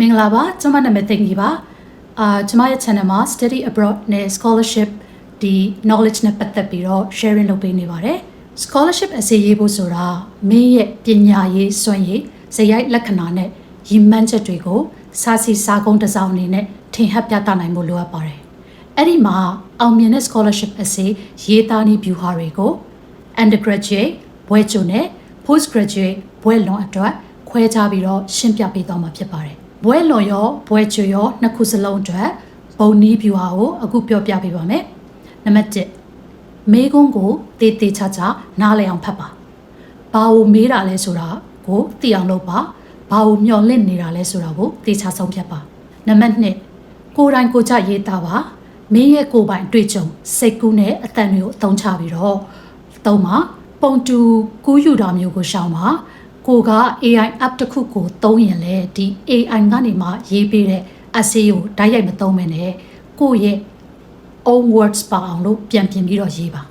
မင်္ဂလာပါကျွန်မနာမည်သိင်ကြီးပါအာကျွန်မရဲ့ channel မှာ study abroad နဲ့ scholarship ဒီ knowledge နဲ့ပတ်သက်ပြီးတော့ sharing လုပ်ပေးနေပါတယ် scholarship အစီရေးဖို့ဆိုတာမင်းရဲ့ပညာရေးစွမ်းရည်ဇယိုက်လက္ခဏာနဲ့ရည်မှန်းချက်တွေကိုစာစီစာကုန်းတစ်စောင်အနေနဲ့ထင်ဟပ်ပြသနိုင်ဖို့လိုအပ်ပါတယ်အဲ့ဒီမှာအောင်မြင်တဲ့ scholarship အစီရေးသားနည်း view ဟာတွေကို undergraduate ဘွဲ့ကျုံနဲ့ postgraduate ဘွဲ့လွန်အတွက်ခွဲခြားပြီးတော့ရှင်းပြပေးသွားမှာဖြစ်ပါတယ်။ ဘွဲ့လွန်ရောဘွဲ့ကျုံရောနှစ်ခုစလုံးအတွက်ဘုံနီး view ဟာကိုအခုပြောပြပေးပါမယ်။နံပါတ်1မေးခွန်းကိုတေးသေးချာချာနားလည်အောင်ဖတ်ပါ။ဘာကိုမေးတာလဲဆိုတာကိုသိအောင်လုပ်ပါ။ဘာကိုမျှော်လင့်နေတာလဲဆိုတာကိုသေချာဆုံးဖြတ်ပါ။နံပါတ်2ကိုယ်တိုင်ကိုယ်ချရေးသားပါ။မင်းရဲ့ကိုယ်ပိုင်အတွေ့အကြုံစိတ်ကူးနဲ့အတန်တွေကိုအသုံးချပြီးတော့သုံးပါပုံတူကူးယူတာမျိုးကိုရှောင်ပါ ကိုက AI app တစ်ခုကိုသုံးရင်လေဒီ AI ကနေမှရေးပေးတဲ့ essay ကိုတိုက်ရိုက်မသုံးမနဲ့ကိုယ့်ရဲ့ own words ပါအောင်လို့ပြန်ပြင်ပြီးတော့ရေးပါ